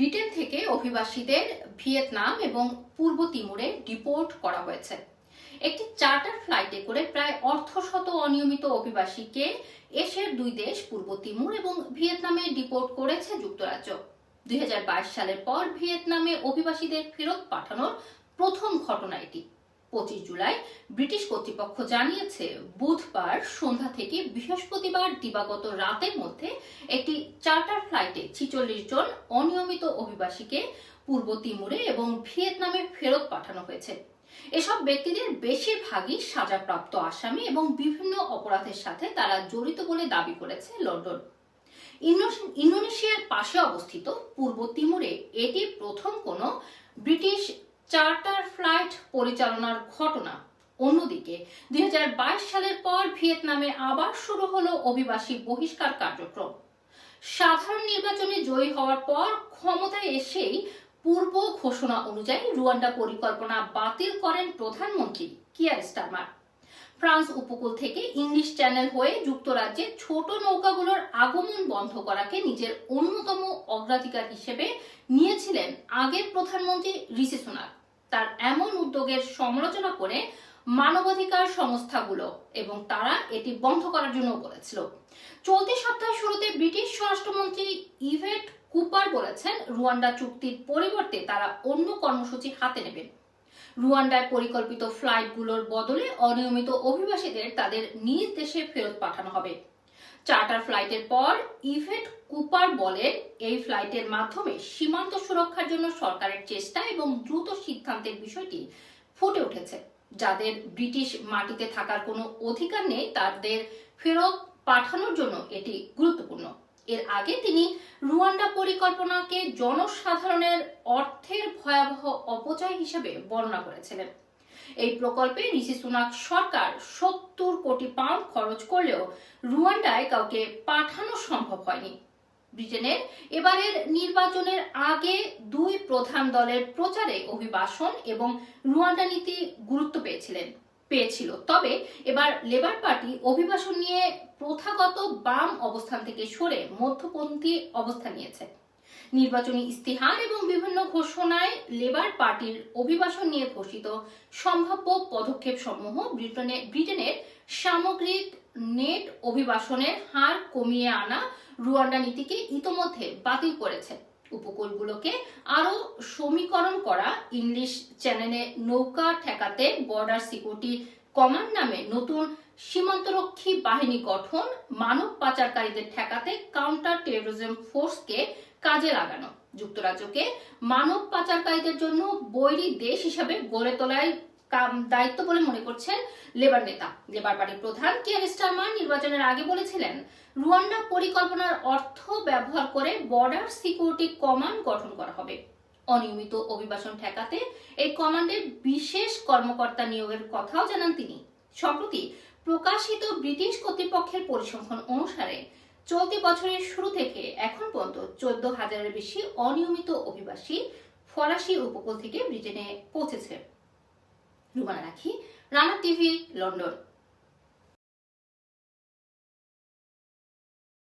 Britain থেকে অভিবাসীদের Vietnam এবং পূর্ব তিমুরে ডিপোর্ট করা হয়েছে। একটি চার্টার ফ্লাইটে করে প্রায় অর্ধশত অনিয়মিত অভিবাসীকে এশের দুই দেশ, পূর্ব তিমুর এবং ভিয়েতনামে ডিপোর্ট করেছে যুক্তরাজ্য। দুই হাজার বাইশ সালের পর ভিয়েতনামে অভিবাসীদের ফেরত পাঠানোর প্রথম ঘটনা এটি। পঁচিশ জুলাই ব্রিটিশ কর্তৃপক্ষ জানিয়েছে, বুধবার সন্ধ্যা থেকে বৃহস্পতিবার দিবাগত রাতের মধ্যে একটি চার্টার ফ্লাইটে ছিচল্লিশ জন অনিয়মিত অভিবাসীকে পূর্ব তিমুরে এবং ভিয়েতনামে ফেরত পাঠানো হয়েছে। এসব ব্যক্তিদের বেশিরভাগই সাজাপ্রাপ্ত আসামি এবং বিভিন্ন অপরাধের সাথে তারা জড়িত বলে দাবি করেছে লন্ডন। ইন্দোনেশিয়ার পাশে অবস্থিত পূর্ব তিমুরে এটি প্রথম কোনো ব্রিটিশ চার্টার ফ্লাইট পরিচালনার ঘটনা। অন্যদিকে, দুই হাজার বাইশ সালের পর ভিয়েতনামে আবার শুরু হলো অভিবাসী বহিষ্কার কার্যক্রম। সাধারণ নির্বাচনে জয়ী হওয়ার পর ক্ষমতায় এসেই পূর্ব ঘোষণা অনুযায়ী রুয়ান্ডা পরিকল্পনা বাতিল করেন প্রধানমন্ত্রী কিয়ার স্টারমার। ফ্রান্স উপকূল থেকে ইংলিশ চ্যানেল হয়ে যুক্তরাজ্যে ছোট নৌকাগুলোর আগমন বন্ধ করাকে নিজের অন্যতম অগ্রাধিকার হিসেবে নিয়েছিলেন আগের প্রধানমন্ত্রী ঋষি সুনাক। তার এমন উদ্যোগের সমালোচনা করে মানবাধিকার সংস্থাগুলো এবং তারা এটি বন্ধ করার জন্য বলেছিল। চলতি সপ্তাহের শুরুতে ব্রিটিশ স্বরাষ্ট্রমন্ত্রী ইভেট কুপার বলেছেন, রুয়ান্ডা চুক্তির পরিবর্তে তারা অন্য কর্মসূচি হাতে নেবেন। রুয়ান্ডায় পরিকল্পিত ফ্লাইটগুলোর বদলে অনিয়মিত অভিবাসীদের তাদের নিজ দেশে ফেরত পাঠানো হবে। চার্টার ফ্লাইটের পর ইভেট কুপার বলেন এই ফ্লাইটের মাধ্যমে সীমান্ত সুরক্ষার জন্য সরকারের চেষ্টা এবং দ্রুত সিদ্ধান্তের বিষয়টি ফুটে উঠেছে। যাদের ব্রিটিশ মাটিতে থাকার কোনো অধিকার নেই, তাদের ফেরত পাঠানোর জন্য এটি গুরুত্বপূর্ণ। এর আগে তিনি রুয়ান্ডা পরিকল্পনাকে জনসাধারণের অর্থের ভয়াবহ অপচয় হিসেবে বর্ণনা করেছিলেন। এই প্রকল্পে ঋষি সুনাক সরকার সত্তর কোটি পাউন্ড খরচ করলেও রুয়ান্ডায় কাউকে পাঠানো সম্ভব হয়নি। ব্রিটেনের এবারের নির্বাচনের আগে দুই প্রধান দলের প্রচারে অভিবাসন এবং রুয়ান্ডা নীতি গুরুত্ব পেয়েছিলেন, পেয়েছিল। তবে এবার লেবার পার্টি অভিবাসন নিয়ে প্রথাগত বাম অবস্থান থেকে সরে মধ্যপন্থী অবস্থান নিয়েছে। নির্বাচনী ইস্তিহার এবং বিভিন্ন ঘোষণায় লেবার পার্টির অভিবাসন নিয়ে ঘোষিত সম্ভাব্য পদক্ষেপ সমূহ ব্রিটেনে, ব্রিটেনের সামগ্রিক নেট অভিবাসনের হার কমিয়ে আনা রুয়ান্ডা নীতিকে ইতোমধ্যে বাতিল করেছে। উপকূলগুলোকে আরও সমীকরণ করা ইংলিশ চ্যানেলে নৌকা ঠেকাতে বর্ডার সিকিউরিটি কমান্ড নামে নতুন সীমান্তরক্ষী বাহিনী গঠন মানব পাচারকারীদের ঠেকাতে কাউন্টার টেরোরিজম ফোর্সকে কাজে লাগানো। যুক্তরাজ্যকে মানব পাচারকারীদের জন্য বৈরী দেশ হিসাবে গড়ে তোলায় দায়িত্ব বলে মনে করছেন লেবার নেতা। লেবার পার্টির প্রধান কিয়ার স্টারমার নির্বাচনের আগে বলেছিলেন, রুয়ান্ডা পরিকল্পনার অর্থ ব্যবহার করে বর্ডার সিকিউরিটি কমান্ড গঠন করা হবে। অনিয়মিত অভিবাসন ঠেকাতে এই কমান্ডের বিশেষ কর্মকর্তা নিয়োগের কথাও জানান তিনি। সম্প্রতি প্রকাশিত ব্রিটিশ কর্তৃপক্ষের পরিসংখ্যান অনুসারে, চলতি বছরের শুরু থেকে চোদ্দ হাজারের বেশি অনিয়মিত অভিবাসী ফরাসি উপকূল থেকে ব্রিটেনে পৌঁছেছে। রুমানা রাখি, রানা টিভি, লন্ডন।